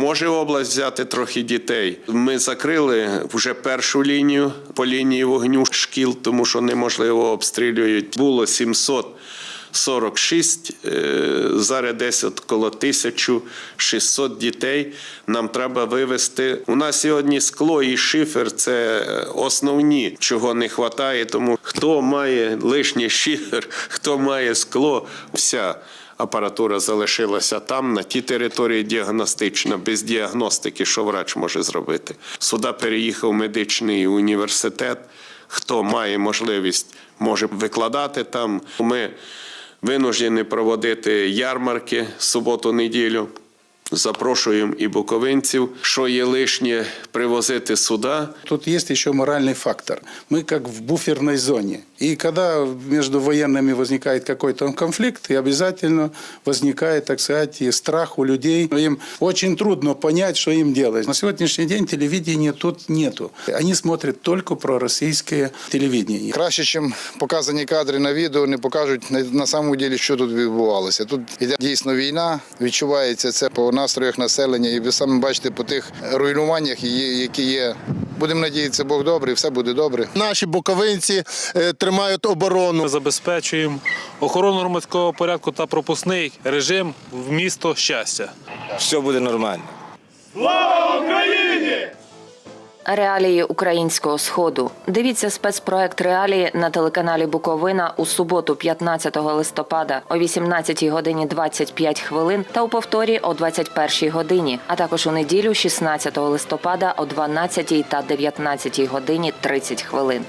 Може область взяти трохи дітей. Ми закрили вже першу лінію по лінії вогню шкіл, тому що неможливо обстрілюють. Було 700 46, зараз десь от коло 1600 дітей нам треба вивезти. У нас сьогодні скло і шифер це основні, чого не вистачає. Тому хто має лишній шифер, хто має скло, вся. Апаратура залишилася там, на тій території діагностична, без діагностики, що врач може зробити. Сюди переїхав медичний університет. Хто має можливість, може викладати там. Ми винуждені проводити ярмарки суботу-неділю. Запрошуємо і буковинців, що є лишнє привозити сюди. Тут есть еще моральный фактор. Мы как в буферной зоне. И когда между военными возникает какой-то конфликт, и обязательно возникает, так сказать, и страх у людей. Им очень трудно понять, что им делать. На сегодняшний день телевидения тут нету. Они смотрят только пророссийское телевидение. Краще, ніж показані кадри на відео, не покажуть на, на самому ділі, що тут відбувалося. Тут іде дійсно війна, відчувається це по настроях населення, і ви самі бачите по тих руйнуваннях, які є. Будемо надіятися, Бог добрий, все буде добре. Наші боковинці е, тримають оборону. Ми забезпечуємо охорону громадського порядку та пропускний режим в місто щастя. все буде нормально. Реалії українського сходу. Дивіться спецпроект Реалії на телеканалі Буковина у суботу, 15 листопада о 18 годині 25 хвилин та у повторі о 21 годині, а також у неділю, 16 листопада о 12 та 19 годині 30 хвилин.